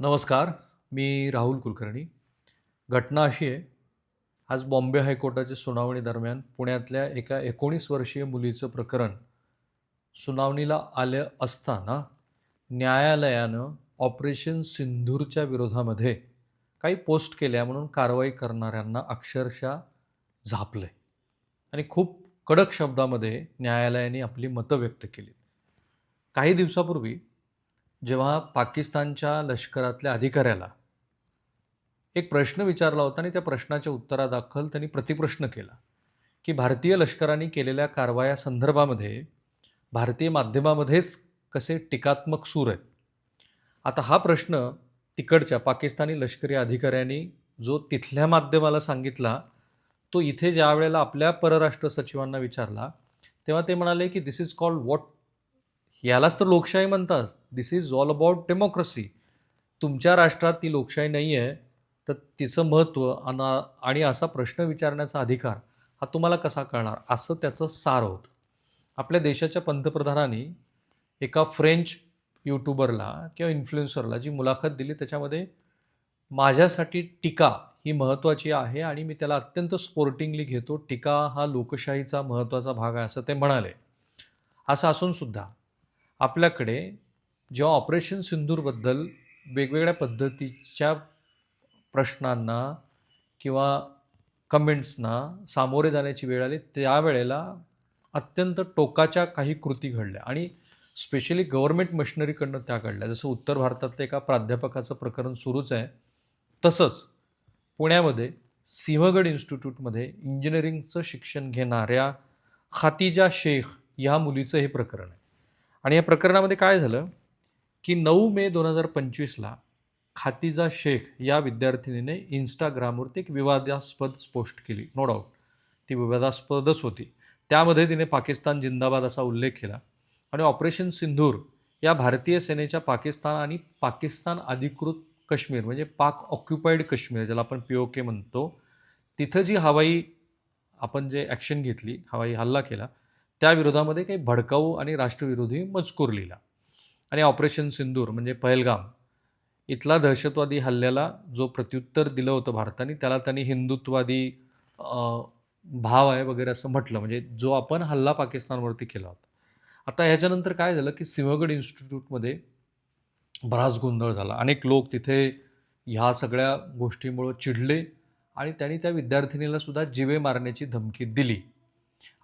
नमस्कार मी राहुल कुलकर्णी. घटना अशी आहे आज बॉम्बे हायकोर्टाच्या सुनावणी दरम्यान पुण्यातल्या एका एकोणीस वर्षीय मुलीचं प्रकरण सुनावणीला आलं असताना न्यायालयानं ऑपरेशन सिंधूरच्या विरोधामध्ये काही पोस्ट केल्या म्हणून कारवाई करणाऱ्यांना अक्षरशः झापलं आणि खूप कडक शब्दामध्ये न्यायालयाने आपली मतं व्यक्त केली काही दिवसापूर्वी जेव्हा पाकिस्तानच्या लष्करातल्या अधिकाऱ्याला एक प्रश्न विचारला होता आणि त्या प्रश्नाच्या उत्तरादाखल त्यांनी प्रतिप्रश्न केला की भारतीय लष्कराने केलेल्या कारवाया संदर्भामध्ये भारतीय माध्यमामध्येच कसे टीकात्मक सूर आहेत? आता हा प्रश्न तिकडच्या पाकिस्तानी लष्करी अधिकाऱ्यांनी जो तिथल्या माध्यमाला सांगितला तो इथे ज्या वेळेला आपल्या परराष्ट्र सचिवांना विचारला तेव्हा ते म्हणाले की दिस इज कॉल्ड वॉट यालाच तर लोकशाही म्हणतात. This is all about democracy तुमच्या राष्ट्रात ती लोकशाही नाही आहे तर तिचं महत्त्व आणि आणि असा प्रश्न विचारण्याचा अधिकार हा तुम्हाला कसा कळणार? असं त्याचं सार होतं. आपल्या देशाच्या पंतप्रधानांनी एका फ्रेंच यूट्यूबरला किंवा इन्फ्लुएन्सरला जी मुलाखत दिली त्याच्यामध्ये माझ्यासाठी टीका ही महत्त्वाची आहे आणि मी त्याला अत्यंत स्पोर्टिंगली घेतो. टीका हा लोकशाहीचा महत्त्वाचा भाग आहे असं ते म्हणाले. असं असूनसुद्धा आपल्याकडे जेव्हा ऑपरेशन सिंदूरबद्दल वेगवेगळ्या पद्धतीच्या प्रश्नांना किंवा कमेंट्सना सामोरे जाण्याची वेळ आली त्यावेळेला अत्यंत टोकाच्या काही कृती घडल्या आणि स्पेशली गव्हर्मेंट मशिनरीकडनं त्या घडल्या. जसं उत्तर भारतातलं एका प्राध्यापकाचं प्रकरण सुरूच आहे तसंच पुण्यामध्ये सिंहगड इन्स्टिट्यूटमध्ये इंजिनिअरिंगचं शिक्षण घेणाऱ्या खातिजा शेख ह्या मुलीचं हे प्रकरण आहे. आणि या प्रकरणामध्ये काय झालं? की नऊ मे दोन हजार पंचवीसला खातिजा शेख या विद्यार्थिनीने इंस्टाग्रामवरती एक विवादास्पद पोस्ट केली. नो डाऊट ती विवादास्पदच होती. त्यामध्ये तिने पाकिस्तान जिंदाबाद असा उल्लेख केला. आणि ऑपरेशन सिंधूर या भारतीय सेनेच्या पाकिस्तान आणि पाकिस्तान अधिकृत काश्मीर म्हणजे पाक ऑक्युपाईड काश्मीर ज्याला आपण पी ओ के म्हणतो तिथं जी हवाई आपण जे ॲक्शन घेतली हवाई हल्ला केला त्या विरोधामध्ये काही भडकाऊ आणि राष्ट्रविरोधी मजकूर लिहिला. आणि ऑपरेशन सिंदूर म्हणजे पहलगाम इथला दहशतवादी हल्ल्याला जो प्रत्युत्तर दिलं होतं भारताने त्याला त्यांनी हिंदुत्वादी भाव आहे वगैरे असं म्हटलं. म्हणजे जो आपण हल्ला पाकिस्तानवरती केला होता. आता ह्याच्यानंतर काय झालं की सिंहगड इन्स्टिट्यूटमध्ये बराच गोंधळ झाला. अनेक लोक तिथे ह्या सगळ्या गोष्टीमुळं चिडले आणि त्यांनी त्या विद्यार्थिनीला सुद्धा जिवे मारण्याची धमकी दिली.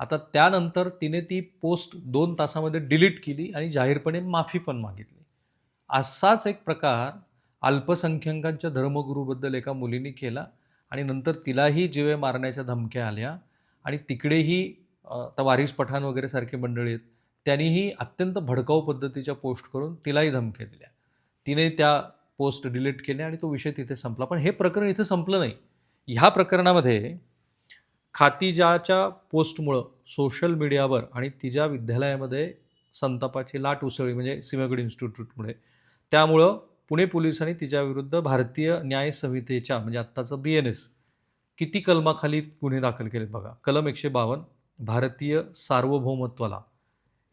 आता त्यानंतर तिने ती पोस्ट दोन तासामध्ये डिलीट केली आणि जाहीरपणे माफी पण मागितली. असाच एक प्रकार अल्पसंख्याकांच्या धर्मगुरूबद्दल एका मुलीने केला आणि नंतर तिलाही जिवे मारण्याच्या धमक्या आल्या आणि तिकडेही आता वारिस पठाण वगैरे सारखे मंडळी आहेत त्यांनीही अत्यंत भडकाऊ पद्धतीच्या पोस्ट करून तिलाही धमक्या दिल्या. तिने त्या पोस्ट डिलीट केल्या आणि तो विषय तिथे संपला. पण हे प्रकरण इथे संपलं नाही. ह्या प्रकरणामध्ये खातिजाच्या पोस्टमुळं सोशल मीडियावर आणि तिच्या विद्यालयामध्ये संतापाची लाट उसळली म्हणजे सिंहगड इन्स्टिट्यूटमुळे. त्यामुळं पुणे पोलिसांनी तिच्याविरुद्ध भारतीय न्याय संहितेच्या म्हणजे आत्ताचं बी एन एस किती कलमाखाली गुन्हे दाखल केलेत बघा. कलम एकशे बावन्न भारतीय सार्वभौमत्वाला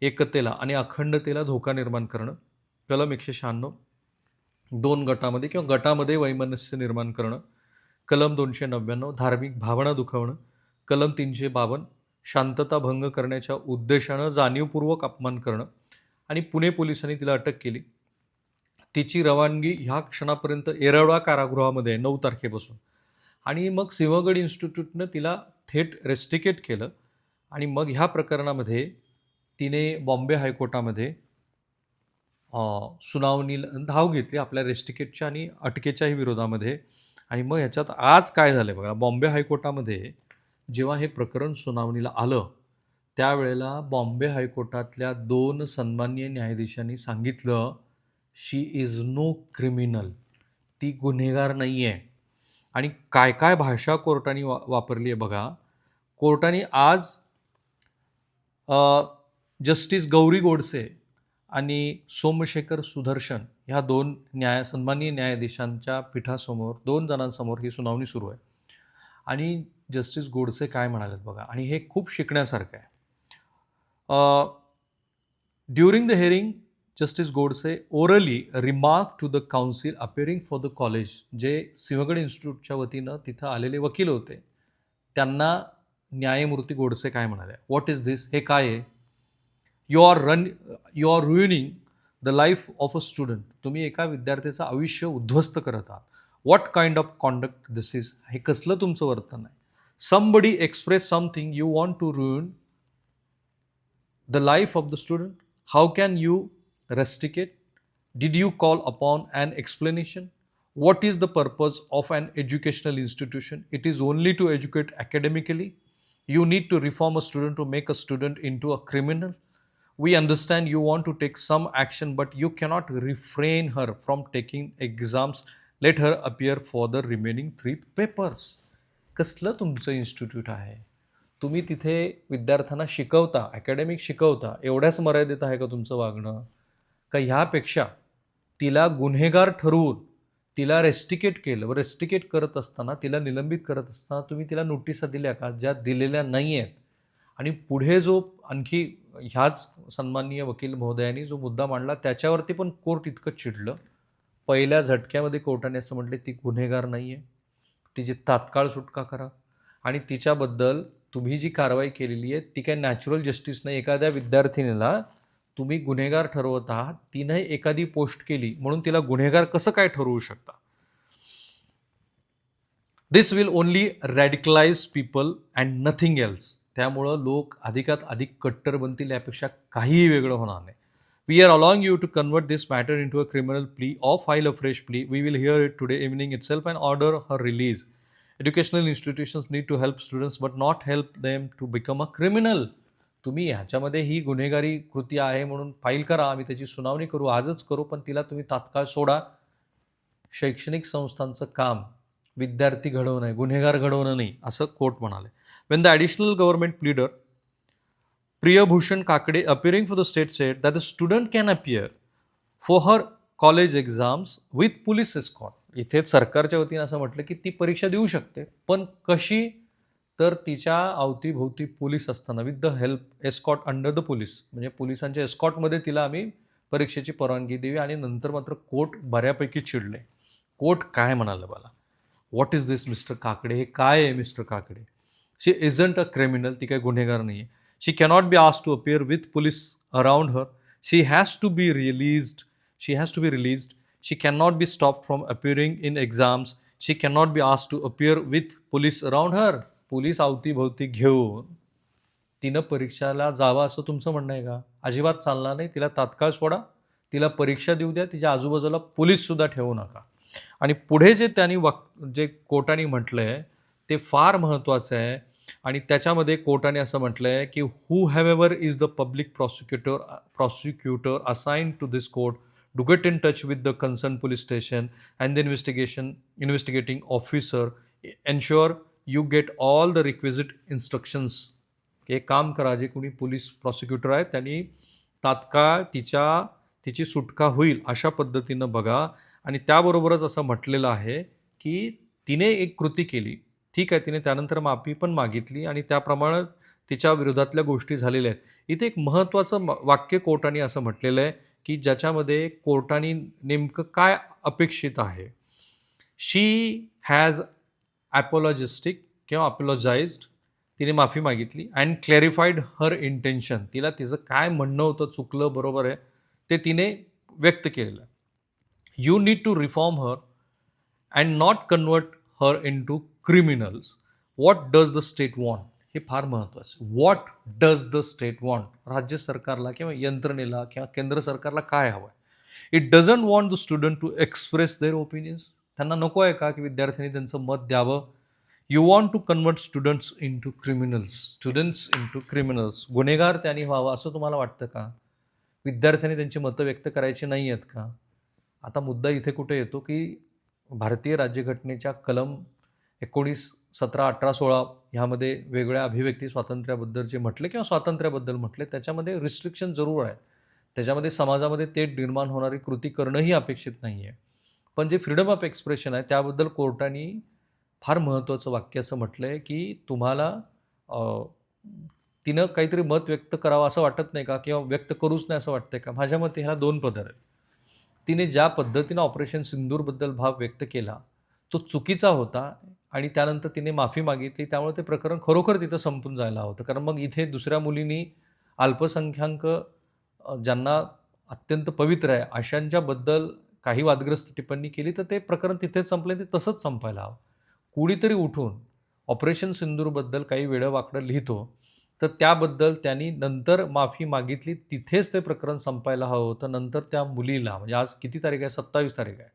एकतेला आणि अखंडतेला धोका निर्माण करणं. कलम एकशे शहाण्णव दोन गटामध्ये किंवा गटामध्ये वैमनस्य निर्माण करणं. कलम दोनशे नव्याण्णव धार्मिक भावना दुखावणं. कलम तीनशे बावन्न शांतता भंग करण्याच्या उद्देशानं जाणीवपूर्वक अपमान करणं आणि पुणे पोलिसांनी तिला अटक केली. तिची रवानगी ह्या क्षणापर्यंत एरवडा कारागृहामध्ये नऊ तारखेपासून. आणि मग सिंहगड इन्स्टिट्यूटनं तिला थेट रेस्टिकेट केलं आणि मग ह्या प्रकरणामध्ये तिने बॉम्बे हायकोर्टामध्ये सुनावणी सुनावणीला धाव घेतली आपल्या रेस्टिकेटच्या आणि अटकेच्याही विरोधामध्ये. आणि मग ह्याच्यात आज काय झालं बघा बॉम्बे हायकोर्टामध्ये जेव्हा हे प्रकरण सुनावणीला आलं त्यावेळेला बॉम्बे हायकोर्टातल्या दोन सन्माननीय न्यायाधीशांनी सांगितलं शी इज नो क्रिमिनल ती गुन्हेगार नाही आहे आणि काय काय भाषा कोर्टाने वा वापरली आहे बघा. कोर्टाने आज जस्टिस गौरी गोडसे आणि सोमशेखर सुदर्शन ह्या दोन न्याय सन्माननीय न्यायाधीशांच्या पीठासमोर दोन जणांसमोर ही सुनावणी सुरू आहे. आणि जस्टिस गोडसे काय म्हणालेत बघा आणि हे खूप शिकण्यासारखं आहे. During the hearing justice Godse orally remark to the counsel appearing for the college जे सिंहगड इन्स्टिट्यूटच्या वतीनं तिथं आलेले वकील होते. त्यांना न्यायमूर्ती गोडसे काय म्हणाले? व्हॉट इज धिस हे काय आहे? You are run you are ruining the life of a student तुम्ही एका विद्यार्थ्याचं आयुष्य उद्ध्वस्त करत आहात. What kind of conduct this is हे कसलं तुमचं वर्तन आहे somebody express something you want to ruin the life of the student? How can you rusticate? Did you call upon an explanation? What is the purpose of an educational institution? It is only to educate academically. You need to reform a student to make a student into a criminal. We understand you want to take some action, but you cannot refrain her from taking exams. let her appear for the remaining three papers कसलं तुमचं institute आहे? तुम्ही तिथे विद्यार्थ्यांना शिकवता academic शिकवता एवढ्याच मर्यादित आहे का तुमचं वागणं? का ह्यापेक्षा तिला गुन्हेगार ठरवून तिला रेस्टिकेट केलं व रेस्टिकेट करत असताना तिला निलंबित करत असताना तुम्ही तिला नोटिसा दिल्या का ज्या दिलेल्या नाही आहेत आणि पुढे जो आणखी ह्याच सन्माननीय वकील महोदयांनी जो मुद्दा मांडला त्याच्यावरती पण कोर्ट इतकं चिडलं. पहिल्या झटक्यामध्ये कोर्टाने असं म्हटले ती गुन्हेगार नाही आहे तिची तात्काळ सुटका करा. आणि तिच्याबद्दल तुम्ही जी कारवाई केलेली आहे ती काय नॅचरल जस्टिस नाही. एखाद्या विद्यार्थिनीला तुम्ही गुन्हेगार ठरवत आहात तिने एखादी पोस्ट केली म्हणून तिला गुन्हेगार कसं काय ठरवू शकता? This will only radicalise people and nothing else त्यामुळं लोक अधिकात अधिक कट्टर बनतील यापेक्षा काहीही वेगळं होणार नाही. We are along you to convert this matter into a criminal plea or file a fresh plea we will hear it today evening itself and order her release educational institutions need to help students but not help them to become a criminal. तुम्ही ह्याच्यामध्ये ही गुन्हेगारी कृती आहे म्हणून file करा. आम्ही त्याची सुनावणी करू. आजच करू पण तिला तुम्ही तात्काळ सोडा. शैक्षणिक संस्थांचं काम. विद्यार्थी घडवणं आहे. गुन्हेगार घडवणं नाही. असं कोर्ट म्हणाले. When the additional government pleader Priyabhushan Kakade appearing for the state said that the student can appear for her college exams with police escort इथे सरकारच्या वतीने असं म्हटलं की ती परीक्षा देऊ शकते पण कशी? तर तिच्या अवतीभोवती पोलीस असताना with the help escort under the police म्हणजे पोलिसांच्या एस्कॉटमध्ये तिला आम्ही परीक्षेची परवानगी देवी आणि नंतर मात्र कोर्ट बऱ्यापैकी चिडले. कोर्ट काय म्हणालं मला what is this mister Kakade हे काय आहे mister Kakade she isn't a criminal ती काही गुन्हेगार नाही आहे she cannot be ask to appear with police around her she has to be released she has to be released she cannot be stopped from appearing in exams. She cannot be asked to appear with police around her. Police अवतीभोवती घेऊन तिनं परीक्षाला जावं असं तुमचं म्हणणं आहे का? अजिबात चालणार नाही. तिला तात्काळ सोडा. तिला परीक्षा देऊ द्या. तिच्या आजूबाजूला पोलीससुद्धा ठेवू नका. आणि पुढे जे त्यांनी वक् जे कोर्टाने म्हटलं आहे ते फार महत्त्वाचं आहे. आणि त्याच्यामध्ये कोर्टाने असं म्हटलं आहे की who have ever is the public prosecutor prosecutor assign to this court do get in touch with the concern police station and the investigation investigating officer ensure you get all the requisite instructions हे काम करा जे कोणी police prosecutor आहेत त्यांनी तात्काळ तिच्या तिची सुटका होईल अशा पद्धतीनं बघा. आणि त्याबरोबरच असं म्हटलेलं आहे की तिने एक कृती केली. ठीक आहे तिने त्यानंतर माफी पण मागितली आणि त्याप्रमाणे तिच्या विरोधातल्या गोष्टी झालेल्या आहेत. इथे एक महत्त्वाचं वाक्य कोर्टाने असं म्हटलेलं आहे की ज्याच्यामध्ये कोर्टाने नेमकं काय अपेक्षित आहे. शी हॅज ॲपोलॉजिस्टिक किंवा अपोलॉजाइज्ड तिने माफी मागितली अँड क्लॅरिफाईड हर इंटेन्शन तिला तिचं काय म्हणणं होतं चुकलं बरोबर आहे ते तिने व्यक्त केलेलं आहे. You need to reform her and not convert her into criminals what does the state want हे फार महत्त्वाचं what does the state want राज्य सरकारला किंवा यंत्रणेला किंवा केंद्र सरकारला काय हवं? आहे it doesn't want the student to express their opinions त्यांना नको आहे का की विद्यार्थ्यांनी त्यांचं मत द्यावं? You want to convert students into criminals students into criminals गुन्हेगार त्यांनी व्हावं असं तुम्हाला वाटतं का? विद्यार्थ्यांनी त्यांची मतं व्यक्त करायची नाही आहेत का? आता मुद्दा इथे कुठे येतो की भारतीय राज्यघटनेच्या कलम एकोणीस सतरा अठरा सोळा ह्यामध्ये वेगळ्या अभिव्यक्ती स्वातंत्र्याबद्दल जे म्हटले किंवा स्वातंत्र्याबद्दल म्हटले त्याच्यामध्ये रिस्ट्रिक्शन जरूर आहे त्याच्यामध्ये समाजामध्ये ते निर्माण होणारी कृती करणंही अपेक्षित नाही आहे पण जे फ्रीडम ऑफ एक्सप्रेशन आहे त्याबद्दल कोर्टाने फार महत्त्वाचं वाक्य असं म्हटलं आहे की तुम्हाला तिनं काहीतरी मत व्यक्त करावं असं वाटत नाही का? किंवा व्यक्त करूच नाही असं वाटतं का? माझ्या मते ह्याला दोन पदर आहेत. तिने ज्या पद्धतीनं ऑपरेशन सिंदूरबद्दल भाव व्यक्त केला तो चुकीचा होता आणि त्यानंतर तिने माफी मागितली. त्यामुळे ते प्रकरण खरोखर तिथं संपून जायला होतं. कारण मग इथे दुसऱ्या मुलींनी अल्पसंख्याक ज्यांना अत्यंत पवित्र आहे अशांच्याबद्दल काही वादग्रस्त टिप्पणी केली तर ते प्रकरण तिथेच संपले ते तसंच संपायला हवं. कुणीतरी उठून ऑपरेशन सिंदूरबद्दल काही वेळं वाकडं लिहितो. तर त्याबद्दल त्यांनी नंतर माफी मागितली. तिथेच ते प्रकरण संपायला हवं होतं. नंतर त्या मुलीला म्हणजे आज किती तारीख आहे? सत्तावीस तारीख आहे.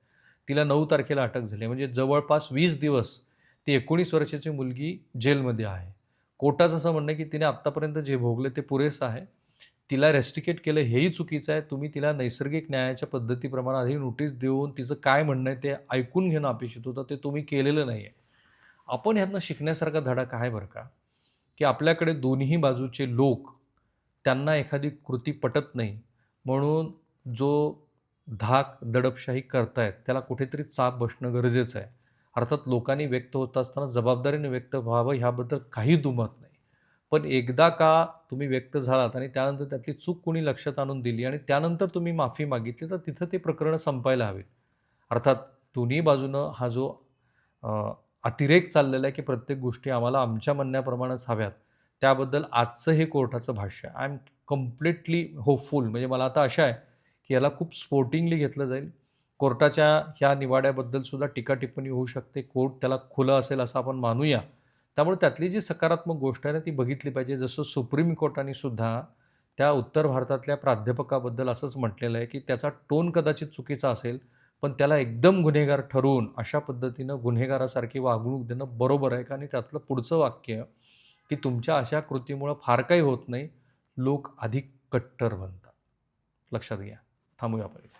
तिला नऊ तारखेला अटक झाली म्हणजे जवळपास वीस दिवस ती एकोणीस वर्षाची मुलगी जेलमध्ये आहे. कोर्टाचं असं म्हणणं आहे की तिने आत्तापर्यंत जे भोगले ते पुरेसं आहे. तिला रेस्टिकेट केलं हेही चुकीचं आहे. तुम्ही तिला नैसर्गिक न्यायाच्या पद्धतीप्रमाणे आधी नोटीस देऊन तिचं काय म्हणणं आहे ते ऐकून घेणं अपेक्षित होतं. ते तुम्ही केलेलं नाही आहे आपण ह्यातनं शिकण्यासारखा धडा काय बरं का? की आपल्याकडे दोन्ही बाजूचे लोक त्यांना एखादी कृती पटत नाही म्हणून जो धाक दडपशाही करतायत त्याला कुठेतरी चाप बसणं गरजेचं आहे. अर्थात लोकांनी व्यक्त होत असताना जबाबदारीने व्यक्त व्हावं ह्याबद्दल काही दुमत नाही. पण एकदा का तुम्ही व्यक्त झालात आणि त्यानंतर त्यातली चूक कोणी लक्षात आणून दिली आणि त्यानंतर तुम्ही माफी मागितली तर तिथं ते प्रकरणं संपायला हवे अर्थात दोन्ही बाजूनं हा जो अतिरेक चाललेला आहे की प्रत्येक गोष्टी आम्हाला आमच्या म्हणण्याप्रमाणेच हव्यात. त्याबद्दल आजचं हे कोर्टाचं भाष्य आय एम कम्प्लिटली होपफुल म्हणजे मला आता आशा आहे की याला खूप स्पोर्टिंगली घेतलं जाईल. कोर्टाच्या ह्या निवाड्याबद्दल सुद्धा टीका टिप्पणी होऊ शकते. कोर्ट त्याला खुलं असेल असं आपण मानूया. त्यामुळे त्यातली जी सकारात्मक गोष्ट आहे ना ती बघितली पाहिजे. जसं सुप्रीम कोर्टाने सुद्धा त्या उत्तर भारतातल्या प्राध्यापकाबद्दल असंच म्हटलेलं आहे की त्याचा टोन कदाचित चुकीचा असेल. पण त्याला एकदम गुन्हेगार ठरवून अशा पद्धतीनं गुन्हेगारासारखी वागणूक देणं बरोबर आहे का? आणि त्यातलं पुढचं वाक्य की तुमच्या अशा कृतीमुळं फार काही होत नाही लोक अधिक कट्टर बनतात. लक्षात घ्या. थांबूया पहिले